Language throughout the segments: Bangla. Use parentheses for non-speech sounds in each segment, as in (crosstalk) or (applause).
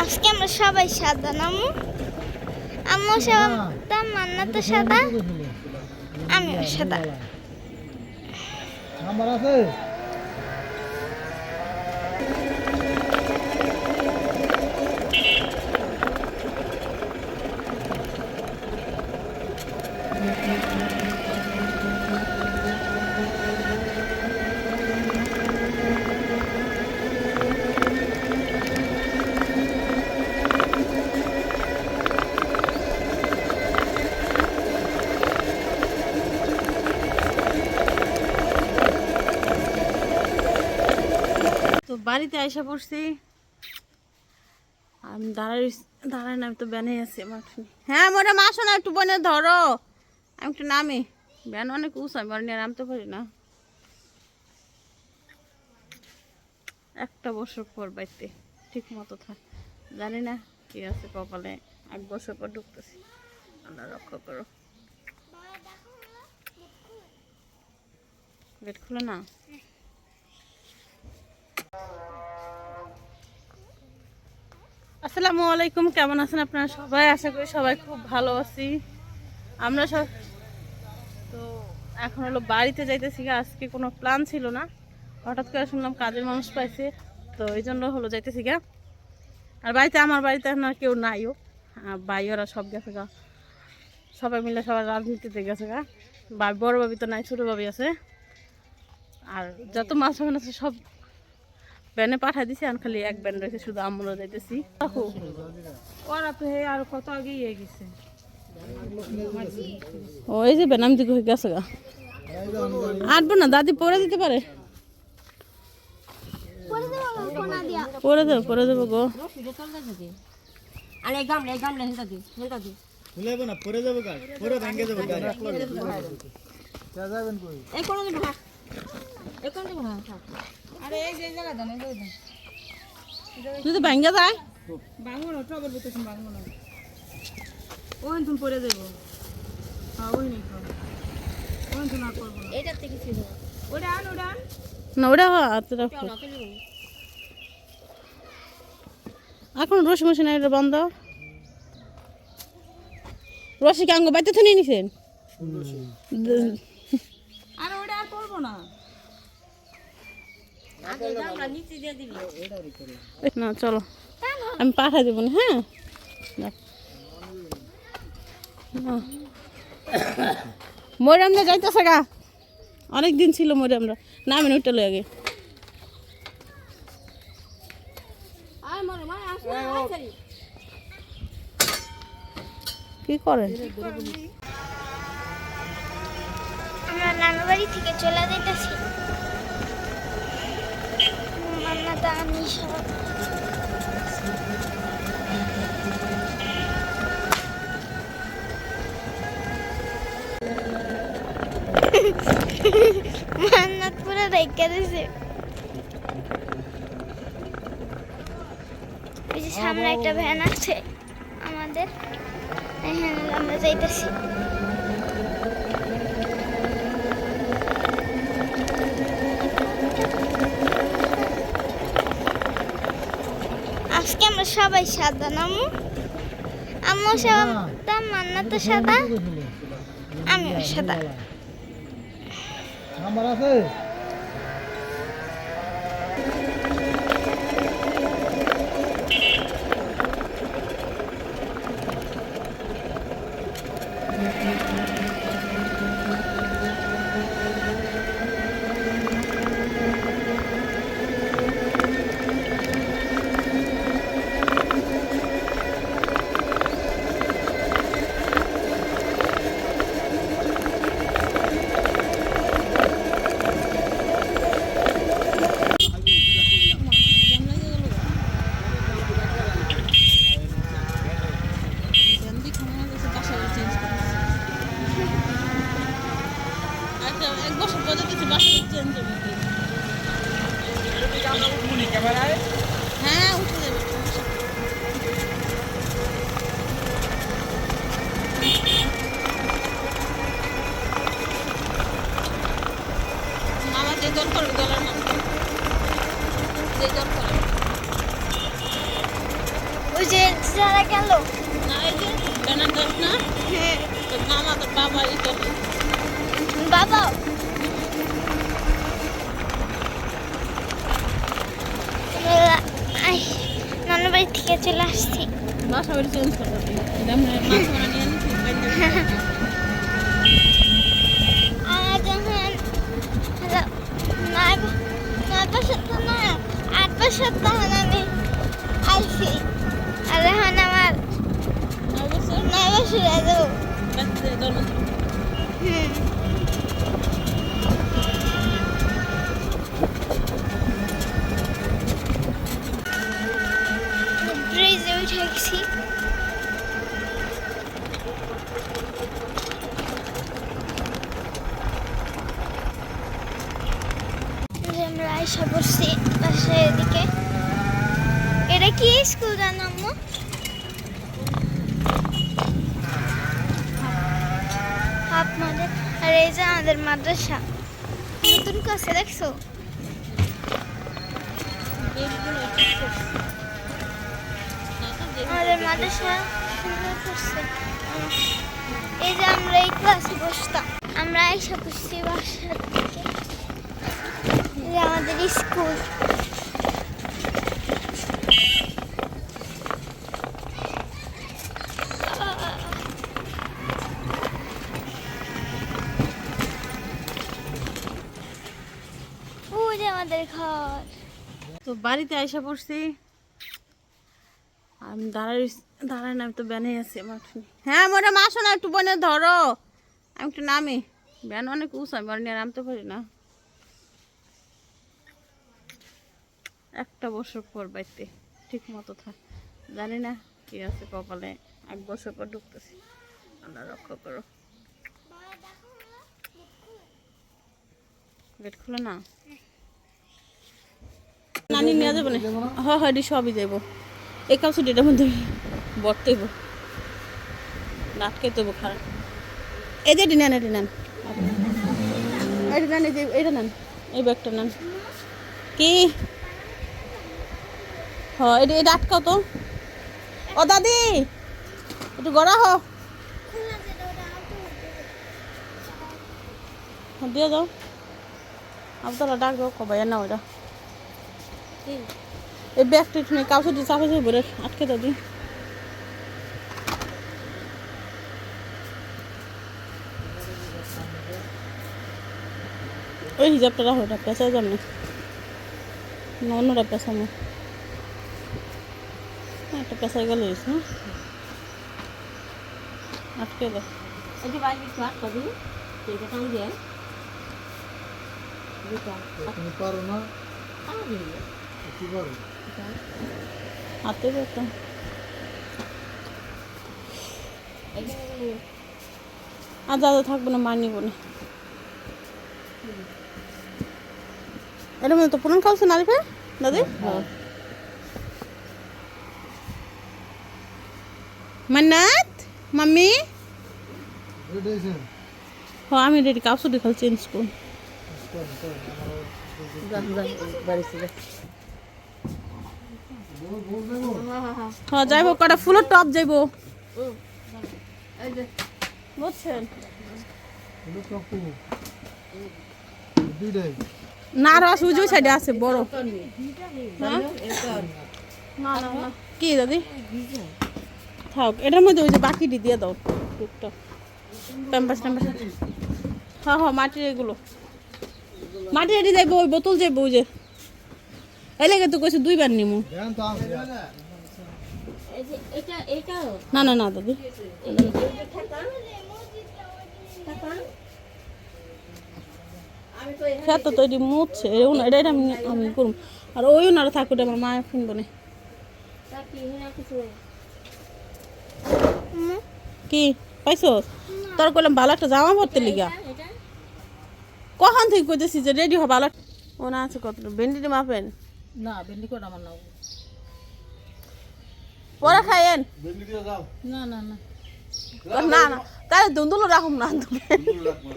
আজকে আমরা সবাই সাদা নামু? আম্মু সাদা মান্না তো সাদা আমিও সাদা। আমার আছে। বাড়িতে আইসা পড়ছি। আমি দাঁড়াই দাঁড়াই না, আমি তো ব্যানে আছি আমার হ্যাঁ মোরে মাসো না একটু বনে ধরো। আমি একটু নামি। ব্যান অনেক উঁচু, আমি আর নামতে পারি না। একটা বছর পর বাড়িতে ঠিক মতো থাক। জানি না কি আছে কপালে এক বছর পর ঢুকতেছি। আল্লাহ রক্ষা করো। গেট খুলে না? আসসালামু আলাইকুম, কেমন আছেন আপনারা সবাই? আশা করি সবাই খুব ভালো আছি। আমরা সব তো এখন হলো বাড়িতে যাইতেছি। আজকে কোনো প্ল্যান ছিল না। হঠাৎ করে শুনলাম কাজের মানুষ পাইছে, তো এই জন্য হলো যাইতেছি গা। আর বাড়িতে, আমার বাড়িতে এখন আর কেউ নাইও আর ভাই, ওরা সব গেছে গা। সবাই মিলে সবার রাজনীতিতে গেছে গা। বা বড় বাবি তো নাই, ছোটো বাবি আছে। আর যত মাছ ওখানে আছে, সব ব্যানে পাঠাই দিছি আর খালি এক ব্যান রয়েছে শুধু আমরা যাইতেছি। ওরা তো আর কত আগে ইয়ে গেছে। ও এই যে বেনাম দিকে হয়ে গেছে গা। আটবো না দাদি পরে দিতে পারে। পরে দেবো পরে দেবো গো। আরে গাম রে গাম হেলতা দি হেলতা দি। ভুলে না পরে যাব গাছ পরে ভেঙে যাব গাছ যাবেন কই এই কোন দিব না এই কোন দিব না আরে এই যে জায়গা দাও এই জায়গা যদি যায়? বাংলো না টবের ভিতরে তুমি না ওই তুমি পরে হ্যাঁ ওই নেই তুমি করব এটা থেকে ছিল ওটা আন ওটা আন না ওটা হাতে রাখো এখন রসি মশি নাই এটা বন্ধ। রসি কাঙ্গ বাইতে তো নিয়ে নিছেন আরে ওটা আর করব না। না চলো। আমি পাঠাই দেবো না হ্যাঁ? যাক। না। মরে আমরা যাইতেছে গা। অনেক দিন ছিল মরে আমরা না আমি উঠতে লই আগে। কি করেন আমরা নানু বাড়ি থেকে চলে যেতেছি। মান্না তো আমি সব মান্নাত পুরো রেখে দিছে সামনে একটা ভ্যান আছে আমাদের। আমরা যাইতেছি। আজকে আমরা সবাই সাদা নামু আম্মু? সাদা মান্না তো সাদা আমিও সাদা। আমার আছে। দল করবে দলের নাম যে দল করবে। ওই যে যারা গেল। না এই যে ব্যানার দেখ না? হ্যাঁ। তোর মামা তোর বাবা এই তো বাবা। নানু বাড়ি থেকে চলে আসছি। বাসা বাড়ি চেঞ্জ করে দিবি মাছ মারা নিয়ে (laughs) এটা কি স্কুল জানাম হাফ মাদ্রাসা আর এই যে আমাদের মাদ্রাসা। নতুন কাছে দেখছ? আমাদের মাদ্রাসা এই যে আমরা এই ক্লাসে বসতাম। আমরা এসে বসছি বাসার থেকে আমাদের স্কুল আমাদের ঘর। তো বাড়িতে আইসা পড়ছি। আমি দাঁড়াই দাঁড়াই না, আমি তো ব্যানে আছি, আমার হ্যাঁ মোরে মাসো না একটু বনে ধরো। আমি একটু নামি। ব্যান অনেক উঁচু, আমি নিয়ে নামতে পারি না। একটা বছর পর বাড়িতে ঠিক মতো থাক। জানি না কি আছে কপালে, এক বছর পর ঢুকতেছি। আল্লাহ রক্ষা করো। গেট খুলে না। নানি নিয়ে যাব না। হ্যাঁ হ্যাঁ সবই যাব এই কাপড় এটার মধ্যে বর্তেইব নাটকে তবু খারাপ। এই যে এটি নেন এটি নেন। এটা নেন এই যে এটা নেন। এই ব্যাগটা নেন। কি? হ এটা এটা আটকাও তো। ও দাদি একটু গড়া হ হ্যাঁ, দিয়ে যাও আপনারা ডাক দাও কবাই না ওটা এই ব্যাগটা একটু কাপড় দিয়ে চাপা চাপা ভরে আটকে দাও দি। ওই হিজাবটা রাখো ওটা পেঁচাই যাম না। না অন্যটা পেঁচানো হ্যাঁ একটা পেঁচাই গেলে আটকে দাও। তুমি পারো না। কি পারো। হাতে করতাম আর দাদা থাকব না মার নিব না। এটা মধ্যে তো পুরান খাওয়াছে না রে দাদি? মান্নাত? মাম্মি? হ আমি রেডি কাপড় দেখাল চেঞ্জ করুন। হ্যাঁ যাইব কটা ফুলের টপ যাইব। বুঝছেন? না রস উজু সাইডে আছে, বড়। হ্যাঁ? কি দাদি? থাক, এটার মধ্যে ওই যে বাকিটি দিয়ে দাও টুকটাক প্যাম্পাস ট্যাম্পাস হ্যাঁ হ্যাঁ মাটির এগুলো। মাটি এটি যাইব, ওই বোতল যাইব, ওই যে। এই লেগে তো কইছে দুইবার নিমু। না না না, দাদি। সে তো এই উনা- এটা এটা আমি আমি করুম। আর ওই ওনারা থাকুক আমার মা কিনবো না কি পাইছো তোর কইলাম ভালো একটা জামা পরতে লিগা। কখন থেকে কইতেছি যে রেডি হ ভালো একটা- ও না আছে কত ভেন্ডিটি মাপেন। না ভেন্ডি কটা আমার নাও পরে খাইয়েন। বেলি দিয়ে যাও না না না। না না তাহলে দুন্দুলো রাখুম না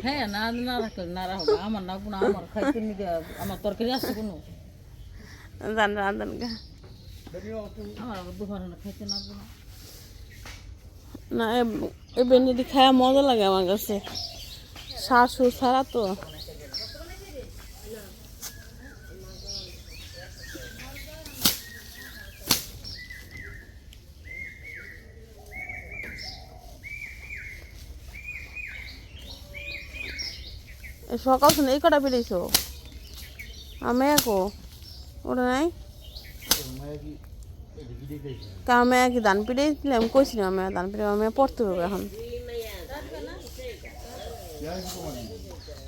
হ্যাঁ না না রাখলে না রাখব আমার না কোনো আমার খাইতে নিতে আমার তরকারি আছে কোনো? জান রান্ধন গা। আমার আবার দুপুরে না খাইতে লাগবে না না এ- এই বেন্ডিটি খাওয়া মজা লাগে আমার কাছে। শাশুর ছাড়া তো। সকাল শুনে এই কটা পেরেছ আমি একো ওটা নাই কামে কি দান পিড়ে দিলাম কইছিলাম আমি দান পিড়ে আমি পড়তে হবে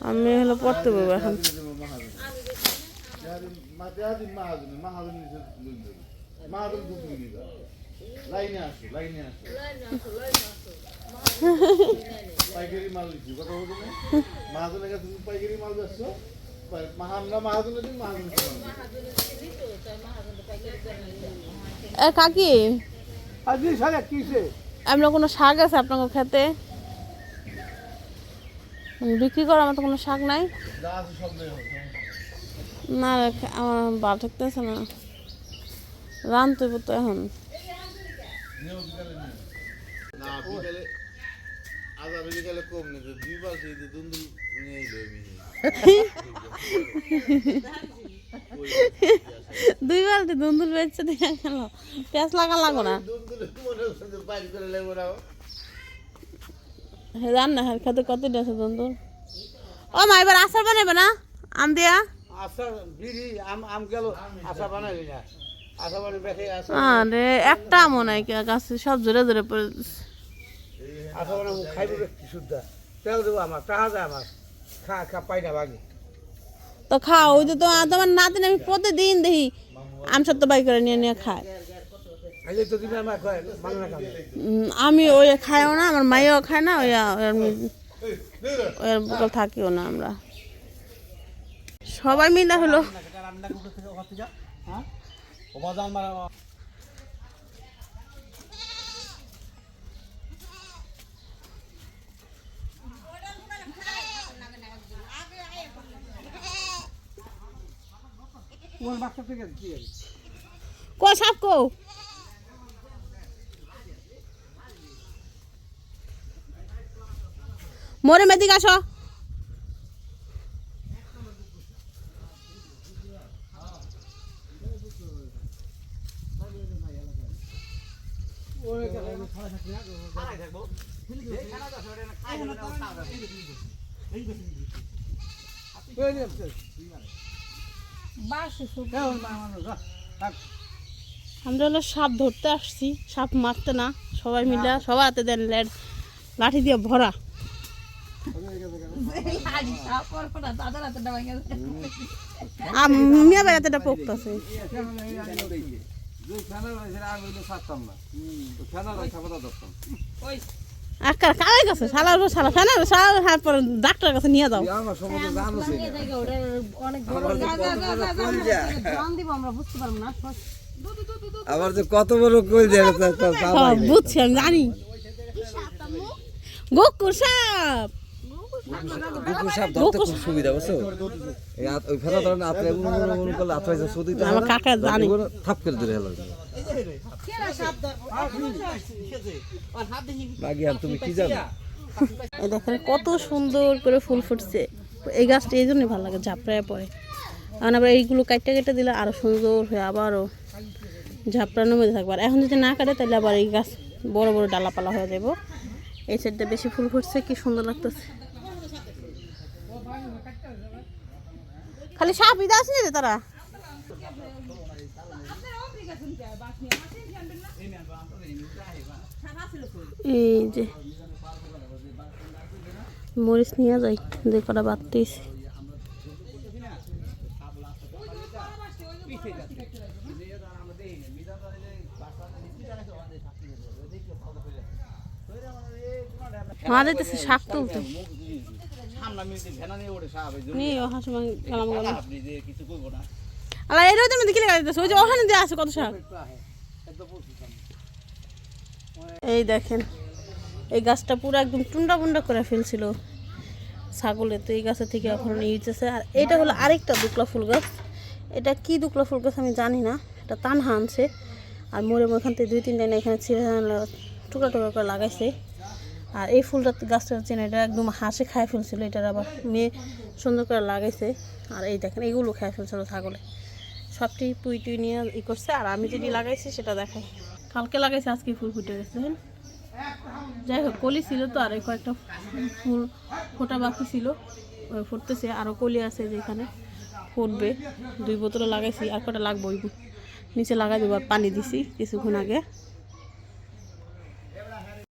আমি হলো পড়তে হবে এখন লাইনে আসো লাইনে আসো। পাইকারি মাল দিচ্ছি কথা বলছো না মাহাজনের কাছে তুমি পাইকারি মাল বেচছ আমরা মাহাজনের দিন মাহাজন কাকি? আজকে আপনার কোনো শাক আছে আপনার খেতে? বিক্রি করার তো কোনো শাক নাই? না আমার ভালো থাকতেছে না। রানতে তো এখন। না বিকালে আজাবে বিকালে কম নেই দুই বালতি দুন্দুল নিয়ে এলো দুই বালতি দুন্দুল বেচছে দিয়ে গেল। পেঁয়াজ লাগা লাগো না। জান না হ্যাঁ খেতে কত দিয়েছে দুন্দুল? ও মা এবার আচার বানাবে না? আম দিয়া? আশা বিড়ি আম আম গেল আশা বানাইলি না। আরে একটা আমও নাই কে গাছে সব জোরে জোরে পড়ে দিছে। খাইব ব্যক্তি তেল দেবো আমার টাকা যায় আমার। খা খা পাই না বাকি তো খাও ওই তো তোমার নাতিন আমি প্রতিদিন দেখি বাই করে নিয়ে নিয়ে খায়। আমি ওই খাইও না আমার মাইও খায় না ওই ওই থাকিও না আমরা। সবাই মিলে হলো। বাজার মারা তোমার বাচ্চা থেকে কি কো সাপ কো। মরে মেদিক আসো। আমরা হলো সাপ ধরতে আসছি, সাপ মারতে না, সবাই মিলে সবাই হাতে দেন লাঠি দিয়ে ভরা। মিয়া বেড়াতে পোকতাছে ওই আকার কালাই গেছে শালার উপর শালা ফেনার শালার হাত পর ডাক্তার কাছে নিয়ে যাও অনেক বড় জন দিব আমরা বুঝতে পারব না আবার যে কত বড় কই দেবে বুঝছি আমি জানি গোকুর সাপ কুকুর সাপ ধরতে খুব সুবিধা বুঝছ? এই ওই ফেরা ধরেন আত্রে এমন এমন এমন করলে আত্রে এসে সদিতে আমার কাকা জানি। থাপ করে ধরে হেলো বাকি আর তুমি কি জানো? দেখেন কত সুন্দর করে ফুল ফুটছে। এই গাছটা এই জন্যই ভালো লাগে ঝাপড়ায় পড়ে। এখন আবার এইগুলো কাটতে কেটে দিলে আরও সুন্দর হয়ে আবারও ঝাপড়ানোর মধ্যে থাকবে। আর এখন যদি না কাটে তাহলে আবার এই গাছ বড় বড় ডালাপালা হয়ে যাব। এই সাইডটা বেশি ফুল ফুটছে কি সুন্দর লাগতেছে। খালি সাপ ইদা আসেনি রে তারা? এই যে, মরিচ নিয়ে যাই, যে কটা বাড়তেছি মা দিতেছে শাক তুলতে নি ওখান সময় গেলাম গেলাম আলা এটাও তুমি দেখলে গাড়িতেছে ওই যে ওখানে দিয়ে আছে কত শাক এই দেখেন এই গাছটা পুরো একদম টুন্ডা বুন্ডা করে ফেলছিল ছাগলে তো এই গাছের থেকে এখন নিয়েছে আর এটা হলো আরেকটা দুকলা ফুল গাছ এটা কি দুকলা ফুল গাছ আমি জানি না এটা তানহা আনছে আর মোড়ে ওখান থেকে দুই তিনটা এনে এখানে ছিঁড়ে টুকরা টুকরা করে লাগাইছে আর এই ফুলটা গাছটা হচ্ছে না এটা একদম হাসে খায় ফেলছিল, এটার আবার মেয়ে সুন্দর করে লাগাইছে। আর এই দেখেন, এগুলো খায় ফেলছিল ছাগলে। সবটি পুই টুই নিয়ে ই করছে, আর আমি যেটি লাগাইছি সেটা দেখাই। কালকে লাগাইছে, আজকে ফুল ফুটে গেছে যাই হোক, কলি ছিল তো, আর কয়েকটা ফুল ফোটা বাকি ছিল ফুটতেছে আরও কলি আছে যেখানে ফুটবে। দুই বোতলে লাগাইছি, আর কটা লাগবে নিচে লাগাই দেবো, আর পানি দিছি কিছুক্ষণ আগে।